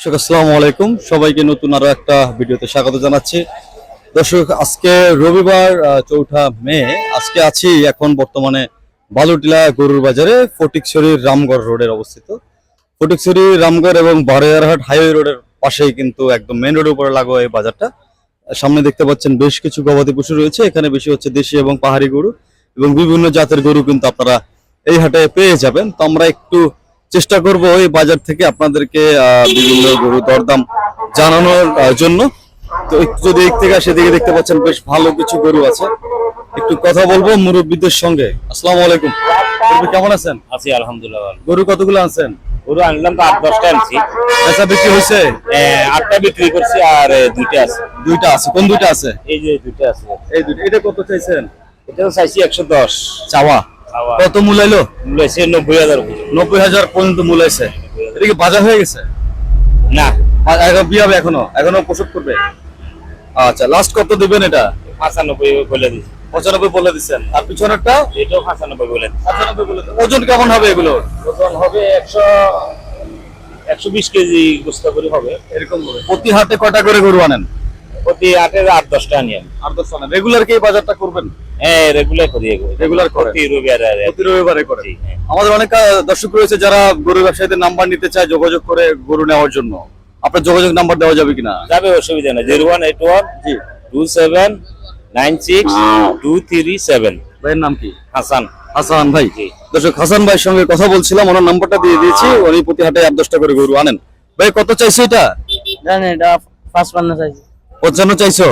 দর্শক, আসসালামু আলাইকুম। সবাইকে নতুন আরও একটা ভিডিওতে স্বাগত জানাচ্ছি। দর্শক, আজকে রবিবার চৌঠা মে। আজকে আছি এখন বর্তমানে বালুটিলা গরুর বাজারে ফটিকছড়ি রামগড় রোডের অবস্থিত। ফটিকছড়ি রামগড় এবং বারোয়ারহাট হাইওয়ে রোডের পাশেই কিন্তু একদম মেন রোডের উপরে লাগো এই বাজারটা। সামনে দেখতে পাচ্ছেন বেশ কিছু গবাদি পশু রয়েছে। এখানে বেশি হচ্ছে দেশি এবং পাহাড়ি গরু এবং বিভিন্ন জাতের গরু কিন্তু আপনারা এই হাটে পেয়ে যাবেন। তো আমরা একটু চেষ্টা করব এই বাজার থেকে আপনাদেরকে বিভিন্ন গরু দরদাম জানানোর জন্য। তো একটু যদি এক থেকে সেদিকে দেখতে পাচ্ছেন বেশ ভালো কিছু গরু আছে। একটু কথা বলব মুরব্বীদের সঙ্গে। আসসালামু আলাইকুম। কেমন আছেন? আছি আলহামদুলিল্লাহ। গরু কতগুলো আনছেন? গরু আনলাম তো আট দশটা আনছি। বেচা বিক্রি হয়েছে? এ, আটটা বিক্রি করছি আর দুইটা আছে। দুইটা আছে। কোন দুইটা আছে? এই যে দুইটা আছে। এই দুইটা। এটা কত চাইছেন? এটা চাইছি একশো দশ। চাওয়া। কত মূলাইলো মূল্য নব্বই হাজার নব্বই হাজার পর্যন্ত মূলাইছে এটা কি বাজার হয়ে গেছে? না। বিয়ে হবে এখনও? এখনও প্রসব করবে? আচ্ছা লাস্ট কত দিবেন এটা? পাঁচানব্বই বলে দিচ্ছি পঁচানব্বই বলে দিচ্ছেন আর পিছনেরটা? এটাও পাঁচানব্বই বলে পঁচানব্বই বলে ওজন কেমন হবে এগুলো? ওজন হবে একশো একশো বিশ কেজি গোস্ত করে হবে। এরকম প্রতি হাতে কটা করে গরু আনেন? প্রতি আটের আট দশটা আনি আমি। আর দশ আনেন রেগুলার কি বাজারটা করবেন? হ্যাঁ রেগুলার করি এগুলো। Regular প্রতি রবিবার প্রতি রবিবারে করেন হ্যাঁ। আমাদের অনেক দর্শক রয়েছে যারা গরু ব্যবসায়ীদের নাম্বার নিতে চায় যোগাযোগ করে গরু নেওয়ার জন্য। আপনার যোগাযোগ নাম্বার দেওয়া যাবে কিনা? যাবে অসুবিধা নেই। জিরো ওয়ান এইট ওয়ান জি। Two seven nine six two three seven ভাইয়ের নাম কি? হাসান। হাসান ভাই। দর্শক হাসান ভাইয়ের সঙ্গে কথা বলছিলাম ওনার নাম্বারটা দিয়ে দিয়েছি। উনি প্রতি হাটে আট দশটা করে গরু আনেন। ভাই কত চাইছে এটা? জানি এটা পাঁচপান্ন চাইছি। পঞ্চান্ন চাইছো?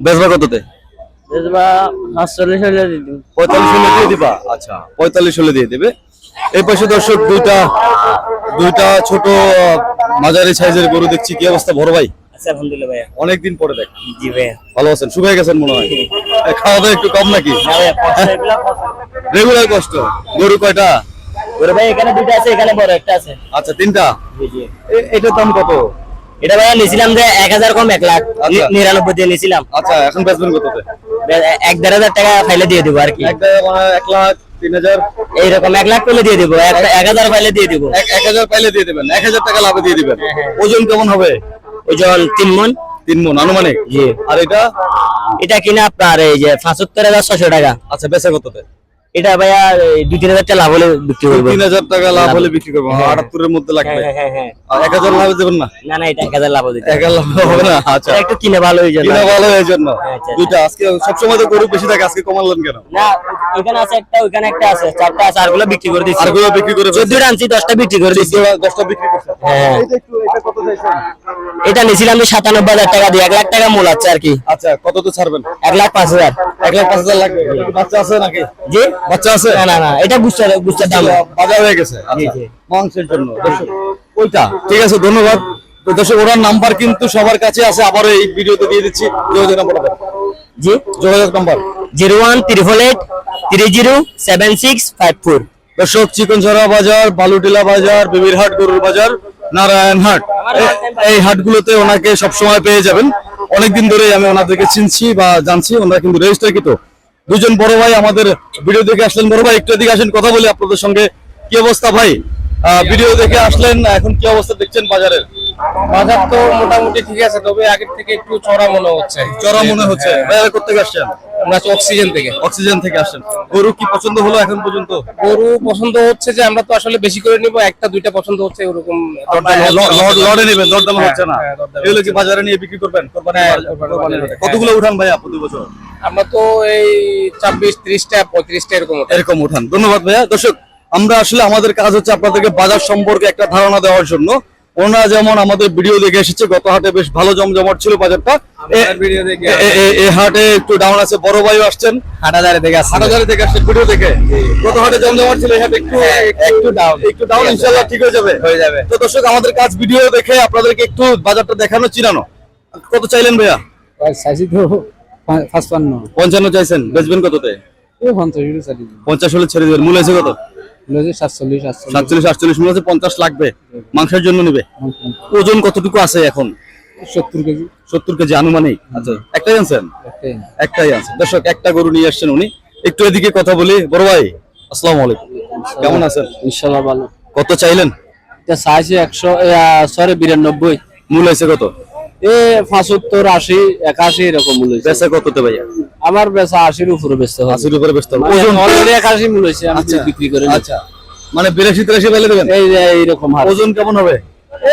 বেচবা কততে? বেজবা সাতচল্লিশ হলে পঁয়তাল্লিশ হলে দিয়ে দিবা? আচ্ছা পঁয়তাল্লিশ হলে দিয়ে দেবে। এই পাশে দর্শক দুইটা দুইটা ছোট মাঝারি সাইজের গরু দেখছি। কি অবস্থা বড় ভাই? আচ্ছা আলহামদুলিল্লাহ ভাইয়া। অনেকদিন পরে দেখ। জি ভাইয়া। ভালো আছেন? শুকিয়ে গেছেন মনে হয়? খাওয়া দাওয়া একটু কম নাকি? রেগুলার কষ্ট গরু কয়টা? ওরে ভাই এখানে দুটো আছে এখানে বড় একটা আছে। আচ্ছা তিনটা? জি জি। এটার দাম কত? এটা ভাইয়া নিয়েছিলাম যে এক হাজার কম এক লাখ। আচ্ছা। নিরানব্বই দিয়ে নিয়েছিলাম আচ্ছা এখন বেচবেন কততে এক দেড় হাজার টাকা ফাইলে দিয়ে দিব আর কি। মানে এক লাখ তিন হাজার? এইরকম এক লাখ পেলে দিয়ে দিব। এক হাজার পাইলে দিয়ে দিব। এক এক হাজার পাইলে দিয়ে দিবেন। এক হাজার টাকা লাভে দিয়ে দিবেন। ওজন কেমন হবে? ওজন তিন মন। তিন মন আনুমানিক? জি। আর এটা? এটা কিনা আপনার এই যে পাঁচাত্তর হাজার ছশো টাকা। আচ্ছা বেচা কততে এটা ভাইয়া দুই তিন হাজার টাকা লাভ হলে বিক্রি করব। তিন হাজার টাকা লাভ হলে বিক্রি করব। আটাত্তরের মধ্যে লাগবে। হ্যাঁ হ্যাঁ হ্যাঁ। এক হাজার লাভে দেবেন না? না না এটা এক হাজার লাভ দিতে এক লাভ হবে না? আচ্ছা। একটু কিনে ভালো হয়ে যাবে। কিনা ভালো এই জন্য আচ্ছা। দুইটা। আজকে সবসময় তো গরু বেশি থাকে আজকে কমালেন কেন? না এখানে আছে একটা ওইখানে একটা আছে চারটা আছে আরগুলো বিক্রি করে দিচ্ছি। আরগুলো বিক্রি করে চোদ্দটা আনছি দশটা বিক্রি করে দিচ্ছি। দশটা বিক্রি করছে। হ্যাঁ। এটা একটু এটা কত চাইছেন? এটা নিয়েছিলাম যে সাতানব্বই হাজার টাকা দিয়ে এক লাখ টাকা মূল আছে আর কি। আচ্ছা কত তো ছাড়বেন? এক লাখ পাঁচ হাজার। এক লাখ পাঁচ হাজার লাগবে। বাচ্চা আছে নাকি? জি? বাচ্চা আছে? না না এটা বুঝতে বুঝতে দাম। বাজার হয়ে গেছে। জি, আচ্ছা, জি। মাংসের জন্য ওইটা ঠিক আছে ধন্যবাদ। তো দর্শক ওনার নাম্বার কিন্তু সবার কাছে আছে আবার এই ভিডিওতে দিয়ে দিচ্ছি। যোগাযোগ নাম্বারটা দেন। জি। যোগাযোগ number. Zero one triple eight three zero seven six five four. দর্শক চিকনঝরা বাজার বালুটিলা বাজার বিবিরহাট গরুর বাজার নারায়ণহাট এ- এই হাটগুলোতে ওনাকে সবসময় পেয়ে যাবেন। অনেকদিন ধরেই আমি ওনাদেরকে চিনছি বা জানছি ওনারা কিন্তু রেজিস্টার রেজিস্টারকৃত দুজন বড় ভাই আমাদের ভিডিও দেখে আসলেন। বড় ভাই একটু এদিকে আসেন কথা বলি আপনাদের সঙ্গে। কি অবস্থা ভাই? ভিডিও দেখে আসলেন এখন কি অবস্থা দেখছেন বাজারের? বাজার তো মোটামুটি ঠিক আছে তবে আগের থেকে একটু চড়া মনে হচ্ছে। চড়া মনে হচ্ছে। ভাইয়া করতে আসছেন? আমরা অক্সিজেন থেকে। অক্সিজেন থেকে আসেন গরু কি পছন্দ হলো এখন পর্যন্ত? গরু পছন্দ হচ্ছে যে আমরা তো আসলে বেশি করে নিব একটা দুইটা পছন্দ হচ্ছে ওরকম দরদাম না। লর্ড লর্ডে নেবেন দরদাম হ্যাঁ, হচ্ছে না। এগুলো কি বাজারে নিয়ে বিক্রি করবেন? হাটে। হাটে। কতগুলো উঠান ভাইয়া প্রতি বছর? আমরা তো এই ছাব্বিশ ত্রিশটা পঁয়ত্রিশটা এরকম এরকম উঠান। ধন্যবাদ ভাইয়া। দর্শক আমরা আসলে আমাদের কাজ হচ্ছে আপনাদেরকে বাজার সম্পর্কে একটা ধারণা দেওয়ার জন্য। ওনারা যেমন আমাদের ভিডিও দেখে এসেছে গত হাটে বেশ ভালো জমজমাট ছিল বাজারটা। দেখে এই হাটে একটু ডাউন আছে বড় ভাইও আসছেন। হাটাদারে থেকে আসছে হাটাজারি থেকে আসছেন ভিডিও দেখে। গত হাটে জমজমাট ছিল এই হাটে একটু একটু ডাউন একটু ডাউন ইনশাআল্লাহ ঠিক হয়ে যাবে। হয়ে যাবে। তো দর্শক আমাদের কাজ ভিডিও দেখে আপনাদেরকে একটু বাজারটা দেখানো চিনানো কত চাইলেন ভাইয়া? চাইছি তো পাঁচপান্ন পঞ্চান্ন চাইছেন বেচবেন কততে? পঞ্চাশ হলে ছেড়ে দেবেন মূল আছে কত? সাতচল্লিশ সাতচল্লিশ মূল আছে পঞ্চাশ লাগবে মাংসের জন্য নিবে। ওজন কতটুকু আছে এখন? সত্তর কেজি। সত্তর কেজি আনুমানিক। আচ্ছা একটাই আনছেন একটাই। আছে দর্শক একটা গরু নিয়ে আসছেন উনি। একটু এদিকে কথা বলি। বড় ভাই আসসালামু আলাইকুম। কেমন আছেন? ইনশাল্লাহ ভালো। কত চাইলেন? চাইছি একশো সরি বিরানব্বই। মূল হয়েছে কত? এ পঁচাত্তর আশি একাশি এরকম মূল হয়েছে। বেচা কততে ভাইয়া? আমার বেচা আশির উপরে বেচতে হবে। আশির উপরে বেচতে হবে। ওজন ওজন অলরেডি একাশি মূল হয়েছে আমি আচ্ছা। বিক্রি করে আচ্ছা। মানে বিরাশি তিরাশি দেবেন? এই এইরকম ওজন কেমন হবে?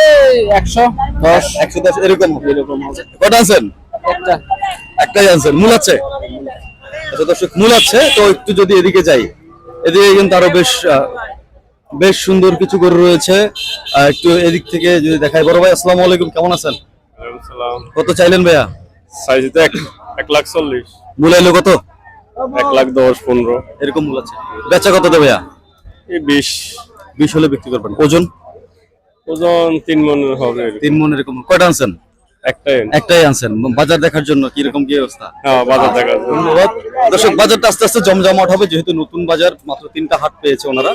এই একশো দশ। একশো দশ এরকম এরকম হবে। কটা আনছেন? একটা। একটাই আনছেন। মূল আছে? আচ্ছা দর্শক মূল আছে। তো একটু যদি এদিকে যাই এদিকে কিন্তু আরও বেশ বেশ সুন্দর কিছু গরু রয়েছে। একটু এদিক থেকে যদি দেখাই। বড় ভাই আসসালামু আলাইকুম। কেমন আছেন? কত চাইলেন ভাইয়া? সাইজ তো এক লাখ চল্লিশ। মূল এলো কত? এক লাখ দশ পনেরো। এরকম মূল আছে। বেচা কত দেবে ভাইয়া? এই বিশ। বিশ হলে বিক্রি করবেন। ওজন? ওজন তিন মন হবে তিন মন এরকম। কয়টা আনছেন? একটাই একটাই আনছেন। বাজার দেখার জন্য কীরকম কি অবস্থা? হ্যাঁ বাজার দেখা যায়। ধন্যবাদ। দর্শক বাজারটা আস্তে আস্তে জমজমাট হবে যেহেতু নতুন বাজার মাত্র তিনটা হাট পেয়েছে ওনারা।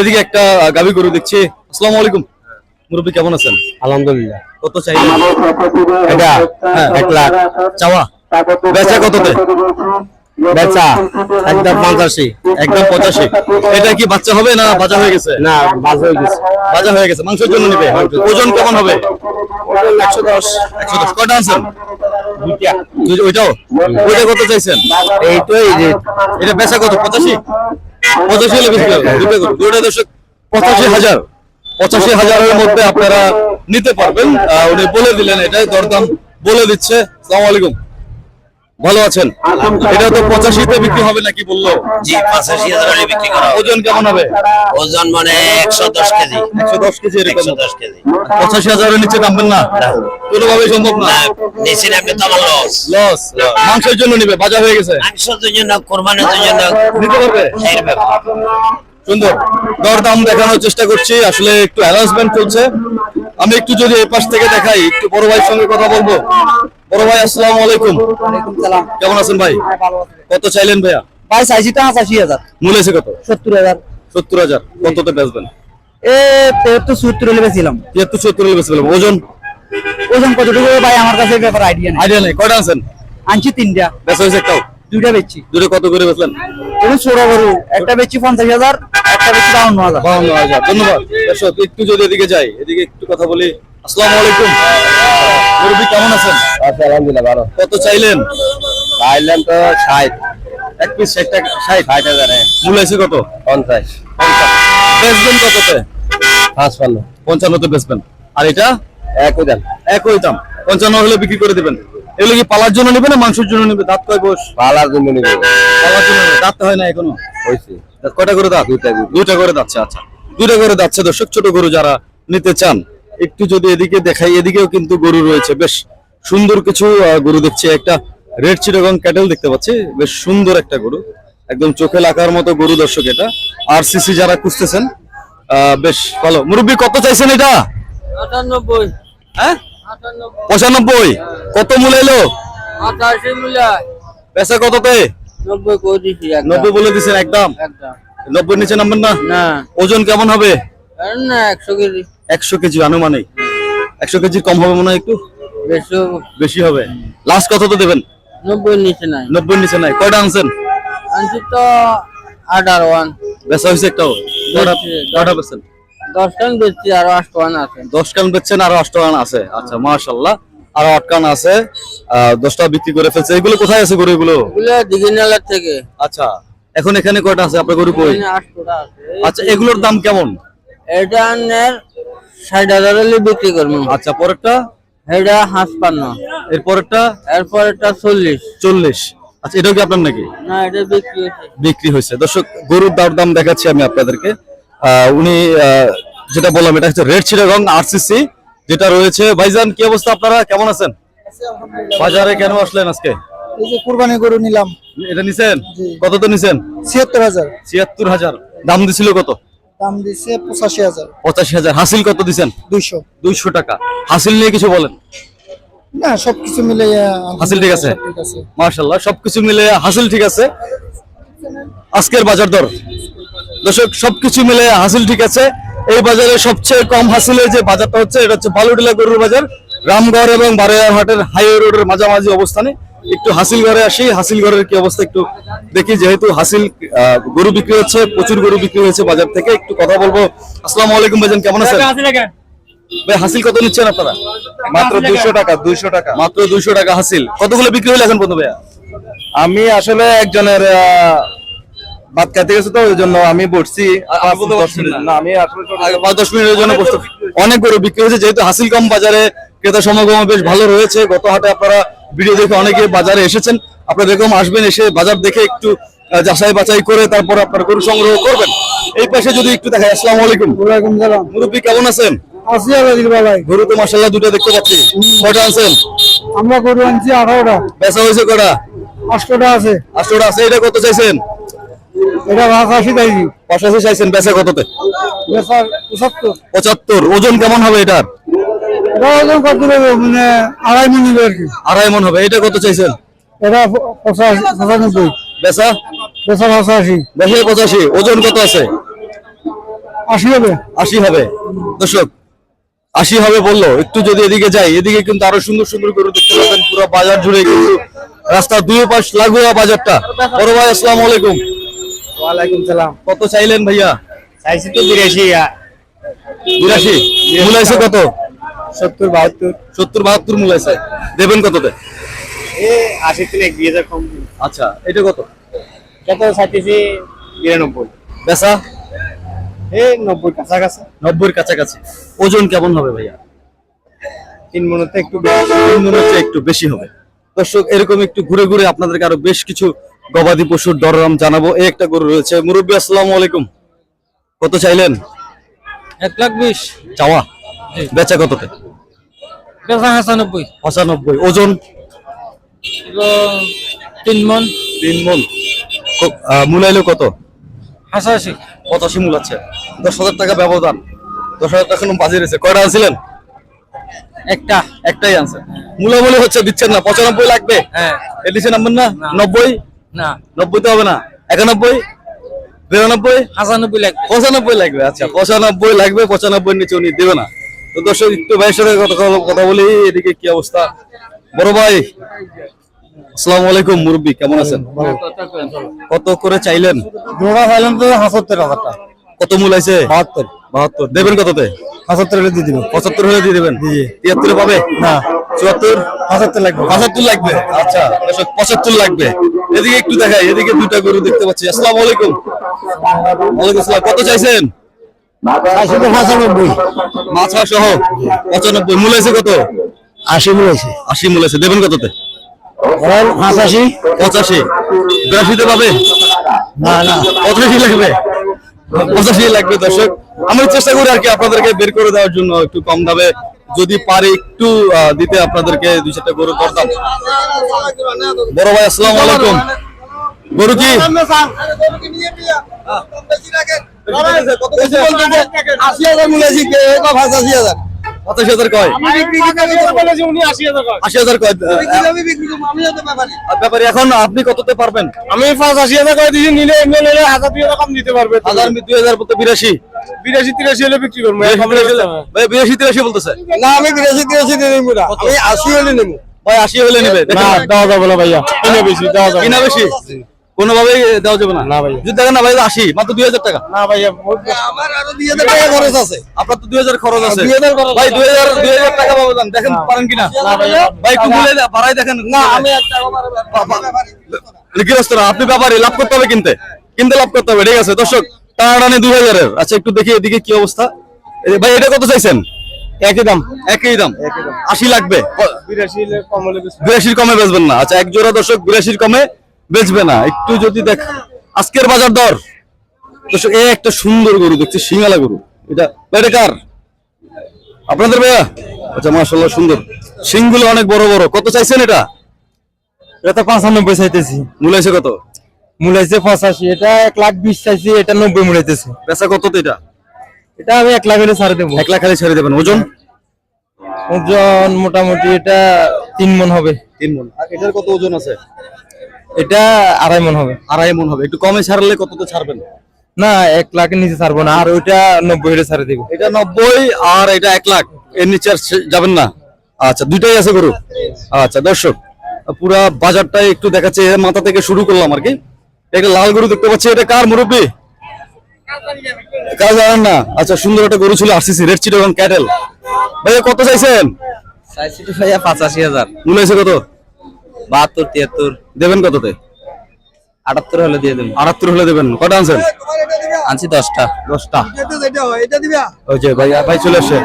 এদিকে একটা গাভী গরু দেখছি। আসসালামু আলাইকুম। মুরব্বী কেমন আছেন? আলহামদুলিল্লাহ। কত এটা হ্যাঁ এক লাখ। চাওয়া? বেচা কততে? বেচা। একদম পঞ্চাশি একদম পঁচাশি। এটা কি বাচ্চা হবে না বাজা হয়ে গেছে? না বাজ হয়ে গেছে। বাজা হয়ে গেছে। মাংসের জন্য নিবে ওজন কেমন হবে? একশো দশ একশো দশ। কয়টা আনছেন? ওইটাও? ওইটা কত চাইছেন? এইটাই এটা বেচা কত? পঁচাশি? পঁচাশি হলে বেশি হবে। দুটো গরু দুটো দর্শক পঁচাশি হাজার। পঁচাশি হাজারের মধ্যে আপনারা নিতে পারবেন। উনি বলে দিলেন এটাই দরদাম বলে দিচ্ছে। সালাম আলাইকুম। ভালো আছেন? এটা তো পঁচাশিতে বিক্রি হবে নাকি বলল? জি পঁচাশি হাজার বিক্রি করা ওজন কেমন হবে? ওজন মানে একশো দশ কেজি। একশো দশ কেজি একশো দশ কেজি। পঁচাশি হাজারের নিচে নামবেন না? কোনোভাবেই সম্ভব না। নিচে নামলে তো আমার লস লস মাংসের জন্য নিবে বাজার হয়ে গেছে। মাংসের জন্য কোরবানির জন্য নিতে পারবে? সুন্দর। দরদাম দেখানোর চেষ্টা করছি। আসলে একটু অ্যানাউন্সমেন্ট চলছে। আমি একটু যদি এই পাশ থেকে দেখাই একটু বড় ভাইয়ের সঙ্গে কথা বলব। বড় ভাই আসসালামু আলাইকুম। কেমন আছেন ভাই? কত চাইলেন ভাইয়া? ভাই চাইছি তো আশি হাজার। মূল এসে কত? সত্তর হাজার। সত্তর হাজার। কততে বেচবেন? এ তো সত্তর হলে বেছিলাম তিয়াত্তর সত্তর হলে ফেলব ওজন? ওজন কতটুকু ভাই? আমার কাছে ব্যাপার আইডিয়া নেই। আইডিয়া নেই। কয়টা আনছেন? আনছি তিনটা। বেচা হয়েছে একটাও? দুইটা বেচছি। দুটো কত করে বেচলেন? গরু একটা বেচছি পঞ্চাশ হাজার একটা বেচছি বাউন্ন হাজার। বাউন্ন হাজার ধন্যবাদ। দর্শক একটু যদি এদিকে যাই এদিকে একটু কথা বলি। আসসালামু আলাইকুম। মুরব্বী কেমন আছেন? আচ্ছা আলহামদুলিল্লাহ ভালো। কত চাইলেন? চাইলাম তো ষাট। এক পিস ষাট টাকা ষাট। ষাট হাজারে মূল এসে কত? পঞ্চাশ। বেচবেন কততে? পাঁচপান্ন। পঞ্চান্নতে বেচবেন। আর এটা? একই দাম। একই দাম। পঞ্চান্ন হলে বিক্রি করে দিবেন। এগুলো কি পালার জন্য নেবে না মাংসের জন্য নেবে? দাঁত কয় বস পালার জন্য নিবে। পালার জন্য। দাঁত হয় না এখনও? হয়েছে দাঁত কয়টা করে দাঁত? দুইটা দুইটা করে দাচ্ছে আচ্ছা দুইটা করে দাচ্ছে দর্শক ছোট গরু যারা নিতে চান একটু যদি এদিকে দেখাই এদিকেও কিন্তু গরু রয়েছে। বেশ সুন্দর কিছু গরু দেখছি। একটা রেড চিটাগং ক্যাটেল দেখতে পাচ্ছি। বেশ সুন্দর একটা গরু। একদম চোখে লাগার মতো গরু দর্শক এটা। আর সিসি যারা খুঁজতেছেন আহ, বেশ ভালো। মুরব্বী কত চাইছেন এটা? আটানব্বই। হ্যাঁ? পঁচানব্বই। কত মূল্য এলো? মিলা পেশা কততে? নব্বই বলে দিচ্ছেন একদম? নব্বই নিচে নামবেন না? ওজন কেমন হবে? একশো কেজি। একশো কেজি আনুমানিক। একশো কেজি কম হবে মনে হয় একটু? বেশি হবে। লাস্ট কত তো দেবেন? নব্বই নিচে নাই। নব্বই নিচে নাই। কয়টা আনছেন? আনছি তো আঠারো ওয়ান বেচা হয়েছে একটাও। কয়টা কয়টা বেচছেন দশটান বেচছি আরও আষ্ট আছে। দশ কান বেচছেন আরও আট কান আছে। আচ্ছা মাশাল্লাহ আরও আট কান আছে দশটা বিক্রি করে ফেলছে। এগুলো কোথায় আছে গরু এগুলো দিঘিনালার থেকে। আচ্ছা এখন এখানে কয়টা আছে? আপনার গরু কই? আচ্ছা এগুলোর দাম কেমন? এটা ষাট হাজার হলে বিক্রি করব। আচ্ছা পরেরটা? এটা হাঁসপান্ন এর পরেরটা এরপর এটা চল্লিশ। চল্লিশ। আচ্ছা এটাও কি আপনার নাকি? না এটা বিক্রি বিক্রি হয়েছে। দর্শক গরুর দাম দাম দেখাচ্ছি আমি আপনাদেরকে। উনি যেটা বললাম এটা হচ্ছে রেড চিটাগং আরসিসি যেটা রয়েছে। ভাইজান কি অবস্থা আপনারা? কেমন আছেন? বাজারে কেন আসলেন আজকে? এই যে কুরবানি গরু নিলাম। এটা নিছেন? কত তো নিছেন? ছিয়াত্তর হাজার। ছিয়াত্তর হাজার। দাম দিছিল কত? দাম হাজার। পঁচাশি হাজার। হাসিল কত দিছেন? দুইশো। দুইশো টাকা। হাসিল নিয়ে কিছু বলেন। না সবকিছু মিলে হাসিল ঠিক আছে? ঠিক আছে। মার্শাল্লাহ সবকিছু মিলে হাসিল ঠিক আছে। আজকের বাজার দর? দর্শক সবকিছু মিলে হাসিল ঠিক আছে। এই বাজারে সবচেয়ে কম হাসিলের যে বাজারটা হচ্ছে এটা হচ্ছে বালুডিলা গরুর বাজার। রামগড় এবং বারোয়ার হাটের হাইওয়ে রোডের মাঝামাঝি অবস্থানে। একটু হাসিল ঘরে আসি হাসিল ঘরের কি অবস্থা একটু দেখি যেহেতু হাসিল গরু বিক্রি হচ্ছে প্রচুর গরু বিক্রি হয়েছে বাজার থেকে। একটু কথা বলব। আসসালামু আলাইকুম ভাইজান কেমন আছেন? ভাই হাসিল কত নিচ্ছেন আপনারা? মাত্র দুইশো টাকা দুইশো টাকা। মাত্র দুইশো টাকা হাসিল। কতগুলো বিক্রি হলে এখন ভাইয়া? আমি আসলে একজনের আহ, ভাত খাইতে গেছে তো ওই জন্য আমি বসছি। না? আমি দশ মিনিটের জন্য বসতে। অনেক গরু বিক্রি হয়েছে যেহেতু হাসিল কম বাজারে ক্রেতা সমাগম বেশ ভালো রয়েছে। গত হাটে আপনারা ভিডিও দেখে অনেকে বাজারে এসেছেন। আপনারা এরকম আসবেন এসে বাজার দেখে একটু যাচাই বাছাই করে তারপর আপনার গরু সংগ্রহ করবেন। এই পাশে যদি একটু দেখাই আসসালামু আলাইকুম। ওয়ালাইকুম সালাম। মুরব্বী কেমন আছেন? হাজার দিল ভাই গরু তো মাসাল্লাহ দুটো দেখতে পাচ্ছি। কয়টা আছেন আমরা গরু আনছি আঠারোটা। বেচা হয়েছে কয়টা? আটশোটা আছে। আটশোটা আছে এটা কত চাইছেন? এটা ভাগ চাইছি। পাঁচাশি চাইছেন বেচা কততে? বেচার পঁচাত্তর। পঁচাত্তর। ওজন কেমন হবে এটার? এটা ওজন কত দেবে? মানে আড়াই মিনিট নিবে আর কি। আড়াই মন হবে। এটা কত চাইছেন? এটা পঁচাশি পঁচানব্বই। বেচা? বেচা পঁচাশি। বেশি পঁচাশি। ওজন কত আছে? আশি হবে। আশি হবে। দর্শক আশি হবে বলল। একটু যদি এদিকে যাই এদিকে কিন্তু আরও সুন্দর সুন্দর করে দেখতে পাবেন। পুরো বাজার জুড়ে কিন্তু রাস্তার দুই পাশ লাগুয়া বাজারটা। বড় ভাই আসসালামু আলাইকুম। ওয়ালাইকুম সালাম। কত চাইলেন ভাইয়া? চাইছি তো বিরাশি বিরাশি? মূলাইছে কত? সত্তর বাহাত্তর। সত্তর বাহাত্তর মূলাইছে দেবেন কততে? আশি থেকে এক হাজার কম। আচ্ছা এটা কত? কত চাইতেছি? বিরানব্বই। এ নব্বই কাছাকাছি। নব্বইয়ের কাছাকাছি। ওজন কেমন হবে ভাইয়া? তিন মনে একটু তিন মনে একটু বেশি হবে। দর্শক এরকম একটু ঘুরে ঘুরে আপনাদেরকে আরও বেশ কিছু গবাদি পশুর দরদাম জানাব। এই একটা গরু রয়েছে। মুরব্বী আসসালামু আলাইকুম। কত চাইলেন? এক লাখ বিশ। চাওয়া? বেচা কততে? বেচা হাসানব্বই পঁচানব্বই। ওজন? তিন মন। তিন মন। মূলাইলো কত? হাসাশি পঁচাশি মূল আছে। দশ হাজার টাকা ব্যবধান। দশ হাজার টাকা বাজে রয়েছে। কয়টা আনছিলেন? একটা। একটাই আনছে। মূলামূলি হচ্ছে দিচ্ছেন না। পঁচানব্বই লাগবে? হ্যাঁ। এডিসে নামবেন না। নব্বই? না। নব্বই তো হবে না? একানব্বই? বিরানব্বই? হাসানব্বই লাখ পঁচানব্বই লাগবে আচ্ছা পঁচানব্বই লাগবে পঁচানব্বই নিচে উনি দেবে না। তো দর্শক একটু ভাইয়ের সাথে কথা কথা বলি এদিকে কি অবস্থা? বড় ভাই আসসালামু আলাইকুম মুরব্বী কেমন আছেন? কত করে চাইলেন? জোড়া চাইলাম তো হাসত্তর হাজার টাকা। কত মূল আছে? বাহাত্তর। বাহাত্তর। দেবেন কততে? হাসত্তর হলে দিয়ে দিবেন পঁচাত্তর হলে দিয়ে দেবেন? তিয়াত্তরে পাবে? না। চুয়াত্তর? হাসত্তর লাগবে। পঁচাত্তর লাগবে? আচ্ছা দর্শক পঁচাত্তর লাগবে। এদিকে একটু দেখাই এদিকে দুইটা গরু দেখতে পাচ্ছি। আসসালামু আলাইকুম। ওয়ালাইকুম আসসালাম। কত চাইছেন? আশি পঁচানব্বই। মাছা সহ পঁচানব্বই মূল আছে কত? আশি বলেছে আশি মূল আছে। দেবেন কততে? পঁচাশি। পঁচাশি। বিরাশিতে পাবে? না না। পঁচাশি লাগবে? পঁচাশি লাগবে দর্শক। আমরা চেষ্টা করি আর কি আপনাদেরকে বের করে দেওয়ার জন্য একটু কম দামে যদি পারি একটু দিতে আপনাদেরকে দুই চারটা গরু করতাম বড় ভাই আসসালামু আলাইকুম। গরু কি? আশি হাজার পঁচাশি হাজার কয়? আশি হাজার কয়? আর ব্যাপারে এখন আপনি কততে পারবেন? আমি পঁচাশি হাজার করে দিয়েছি নিলে হাজার দুই হাজার কম দিতে পারবে। হাজার দুই হাজার বিরাশি। বিরাশি তিরাশি হলে বিক্রি করব। ভাই বিরাশি তিরাশি বলতেছে। না আমি বিরাশি তিরাশি দিয়ে নেব না। আমি আশি হলে নেব। ভাই আশি হলে নেবে। না দেওয়া যাবে না ভাইয়া। কিনে বেশি দেওয়া যাবে কিনা বেশি? কোনোভাবেই দেওয়া যাবে না। না ভাইয়া। যদি দেখেন না ভাই আশি মাত্র দুই হাজার টাকা। না ভাইয়া আমার আরও দুই হাজার টাকা খরচ আছে। আপনার তো দুই হাজার খরচ আছে। 2000 খরচ ভাই দুই হাজার দুই হাজার টাকা পাবেন। দেখেন পারেন কিনা? ভাই একটু দেখেন। না আমি গৃহস্থরা আপনি ব্যাপারে লাভ করতে হবে কিনতে। কিনতে লাভ করতে হবে ঠিক আছে দর্শক। টানাটানি দুই হাজারের। আচ্ছা একটু দেখি এদিকে কি অবস্থা। ভাই এটা কত চাইছেন? একই দাম। একই দাম। আশি লাগবে? বিরাশির কমে বেচবেন না। আচ্ছা এক জোড়া দর্শক বিরাশির কমে বেচবে না। একটু যদি দেখ আজকের বাজার দর। দর্শক এই একটা সুন্দর গরু দেখছি সিঙ্গালা গরু। এটা এটা কার? আপনাদের ভাইয়া? আচ্ছা মাশাল্লাহ সুন্দর। সিংগুলো অনেক বড় বড়। কত চাইছেন এটা? এটা পঁচানব্বই চাইতেছি। মূলাইছে কত? মূলাইছে পঁচাশি এটা এক লাখ বিশ চাইছি এটা নব্বই মূলাইতেছে বেচা কত এটা? এটা আমি এক লাখ হলে ছাড়ে দেবো। এক লাখ খালি ছেড়ে দেবেন। ওজন? ওজন মোটামুটি এটা তিন মন হবে। তিন মন। আর এটার কত ওজন আছে? এটা আড়াই মন হবে। আড়াই মন হবে। একটু কমে ছাড়লে কততে ছাড়বেন? না এক লাখের নিচে ছাড়বো না আর ওইটা নব্বই হলে ছাড়ে দেবো। এটা নব্বই আর এটা এক লাখ এর নিচে আর যাবেন না। আচ্ছা দুইটাই আছে গরু? আচ্ছা দর্শক পুরা বাজারটাই একটু দেখাচ্ছে মাথা থেকে শুরু করলাম আর কি। একটা লাল গরু দেখতে পাচ্ছি এটা কার মুরব্বী? কাজ জানেন না। আচ্ছা সুন্দর একটা গরু ছিল আরসিসি রেড চিট এবং ক্যাটেল ভাইয়া কত চাইছেন? চাইছি তো ভাইয়া পঁচাশি হাজার। মূল্য হয়েছে কত? বাহাত্তর তিয়াত্তর। দেবেন কততে? আটাত্তর হলে দিয়ে দেবো। আটাত্তর হলে দেবেন। কটা আনছেন? আনছি দশটা। দশটা। এটা হয় এটা দিবা ওই যে ভাই ভাই চলে আসছে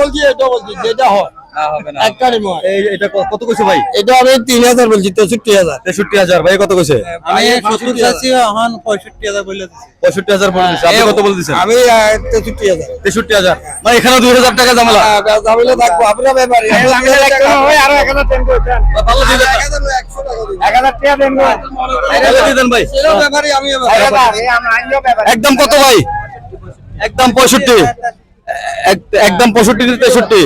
বলছি এটা বলছি যেটা হয়। হবে না একটা নিব এই এটা কত কইছে ভাই? এটা আমি তিন হাজার বলছি তেষট্টি হাজার। তেষট্টি হাজার ভাই কত কইছে? আমি সত্তর চাচ্ছি এখন পঁয়ষট্টি হাজার বলে পঁয়ষট্টি হাজার বলে দিছে। আপনি কত বলে দিচ্ছেন আমি তেষট্টি হাজার। তেষট্টি হাজার। মানে এখানে দুই হাজার টাকা ঝামেলা। যাবলে থাকব আপনার ব্যাপারে। আরও এক হাজার টেন করছেন ভালো দিয়ে দেন। একশো টাকা দিন। এক হাজার টাকা দেন ভাই। আমি একদম কত ভাই? একদম পঁয়ষট্টি। এক- একদম পঁয়ষট্টি তেষট্টি।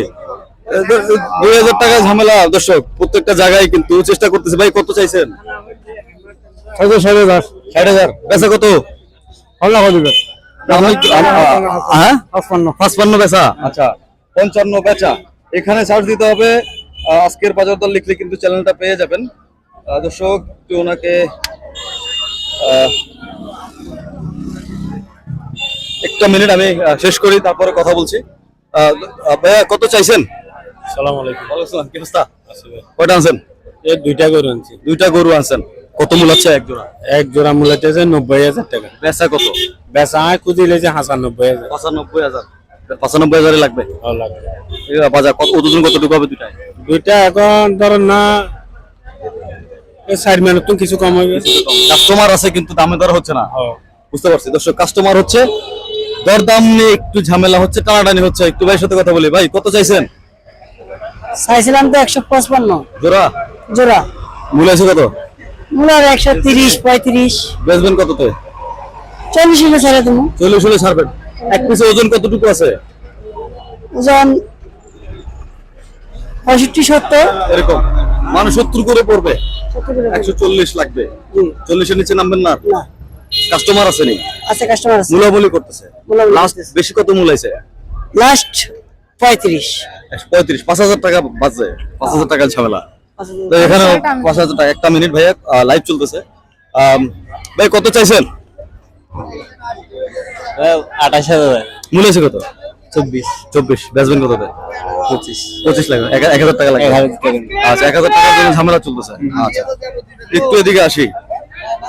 দুই হাজার টাকা ঝামেলা দর্শক প্রত্যেকটা জায়গায় কিন্তু চেষ্টা করতেছে। ভাই কত চাইছেন? ষাট হাজার। ষাট হাজার। বেচা কত? হ্যাঁ? পাঁচপান্ন। বেচা? আচ্ছা পঞ্চান্ন বেচা। এখানে চার্জ দিতে হবে। আজকের বাজার দর লিখলে কিন্তু চ্যানেলটা পেয়ে যাবেন। দর্শক একটু ওনাকে একটা মিনিট আমি শেষ করি তারপরে কথা বলছি। ভাইয়া কত চাইছেন? সালাম আলাইকুম। ওয়ালাইকুম কি অবস্থা? কয়টা আনছেন? এই দুইটা গরু আনছি। দুইটা গরু আনছেন। কত আছে? এক জোড়া। এক জোড়া মূল্যতেছে নব্বই হাজার টাকা। বেচা কত? বেচা আয় খুঁজি লেছে হাসানব্বই হাজার। পঁচানব্বই হাজার। পঁচানব্বই হাজারে লাগবে? বাজার কত ওজন কতটুকু হবে দুটায় দুইটা এখন ধরো না সাইড মেনুত কিছু কম গেছে। কাস্টমার আছে কিন্তু দামে দর হচ্ছে না। বুঝতে পারছি। দর্শক কাস্টমার হচ্ছে দরদাম নিয়ে একটু ঝামেলা হচ্ছে টানাটানি হচ্ছে। একটু ভাইয়ের সাথে কথা বলি। ভাই কত চাইছেন? চাইছিলাম তো একশো পঁচপান্ন। জোড়া? জোড়া। মূল আছে কত? মুলার একশো তিরিশ পঁয়ত্রিশ। বেচবেন কততে? চল্লিশ হলে ছেড়ে তুমি চল্লিশ হলে ছাড়বেন। এক পিসে ওজন কতটুকু আছে? ওজন পঁয়ষট্টি সত্তর। এরকম। মানুষ সত্তর করে পড়বে। একশো চল্লিশ লাগবে। চল্লিশের নিচে নামবেন না? কাস্টমার আছে নি? আছে কাস্টমার আছে। মূলাবলি করতেছে। লাস্ট বেশি কত মূল আছে লাস্ট পঁয়ত্রিশ। পঁয়ত্রিশ পাঁচ হাজার টাকা বাজে পাঁচ হাজার টাকা ঝামেলা। তো এখানে পাঁচ হাজার টাকা একটা মিনিট ভাইয়া লাইভ চলতেছে। ভাই কত চাইছেন? আঠাশ হাজার মূল আছে কত? চব্বিশ। চব্বিশ বেচবেন কত পঁচিশ। পঁচিশ লাগবে এক এক হাজার টাকা লাগবে। আচ্ছা এক হাজার টাকার জন্য ঝামেলা চলতেছে। আচ্ছা একটু এদিকে আসি।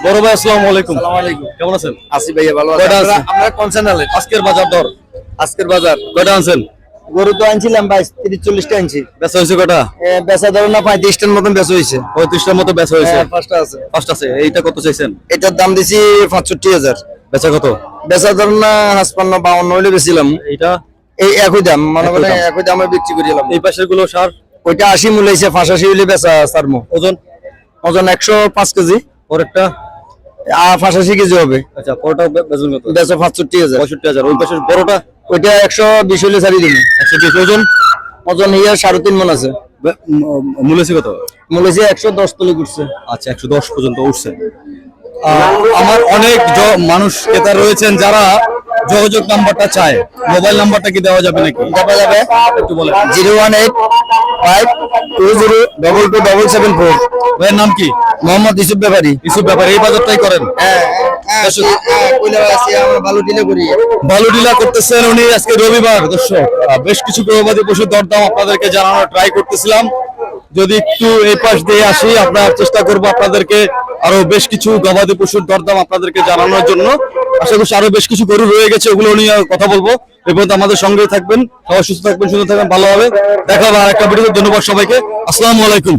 বড় ভাই আসসালামু আলাইকুম। কেমন আছেন? আসি ভাইয়া ভালো কয়টা আমরা কোন আজকের বাজার দর? আজকের বাজার। কয়টা আনছেন? গরু তো আনছিলাম বাইশ তিরিশ চল্লিশটা আনছি। বেচা হয়েছে কয়টা? এ, বেচা ধরো না পঁয়ত্রিশটার মতন বেচা হয়েছে। পঁয়ত্রিশটার মতো বেচা হয়েছে? হ্যাঁ, পাঁচটা আছে। ফার্স্ট আছে। এইটা কত চাইছেন? এটার দাম দিছি পাঁচষট্টি হাজার। বেচা কত? বেচা ধরো না হাসপান্ন বাউন্ন বেছিলাম এইটা? এই একই দাম মনে করেন একই দামে বিক্রি করিলাম। এই পাশেরগুলো সার? ওইটা আশি মূল্য হয়েছে পাঁচাশি হইলে বেচা সারমো। ওজন? ওজন একশো পাঁচ কেজি। পরেরটা? পাঁচাশি কেজি হবে। আচ্ছা পরোটা বে- বেচবেন কত? বেচা পাঁচষট্টি হাজার। পঁয়ষট্টি হাজার। ওই পাশের বড়টা ওইটা একশো বিশ হইলে ছাড়ি দিবি। একশো বিশ। ওজন? ওজন ইয়ে সাড়ে তিন মন আছে। কত? একশো দশ তলে আচ্ছা একশো দশ পর্যন্ত উঠছে। আহ, আমার অনেক মানুষ ক্রেতা রয়েছেন যারা যোগাযোগ নাম্বারটা চায় মোবাইল নাম্বারটা কি দেওয়া যাবে নাকি? দেখা যাবে। একটু বলেন। Zero one eight five two zero double two double seven four. ভাইয়ের নাম কি? মোহাম্মদ ইসুফ ব্যাপারী। ইসুফ ব্যাপার এই বাজারটাই করেন? হ্যাঁ ভালো ডিলে ডিলা করতেছেন উনি আজকে রবিবার। দর্শক বেশ কিছু গৃহবাদী পশুর দরদাম আপনাদেরকে জানানোর ট্রাই করতেছিলাম। যদি একটু এই পাশ দিয়ে আসি, আমরা চেষ্টা করব আপনাদেরকে আরও বেশ কিছু গবাদি পশুর দরদাম আপনাদেরকে জানানোর জন্য। আশা করছি আরও বেশ কিছু গরু রয়ে গেছে, ওগুলো নিয়ে কথা বলব। এবং আমাদের সঙ্গে থাকবেন, সবাই সুস্থ থাকবেন সুস্থ থাকবেন, ভালো হবে। দেখা হবে আর একটা ভিডিও ধন্যবাদ সবাইকে। আসসালামু আলাইকুম।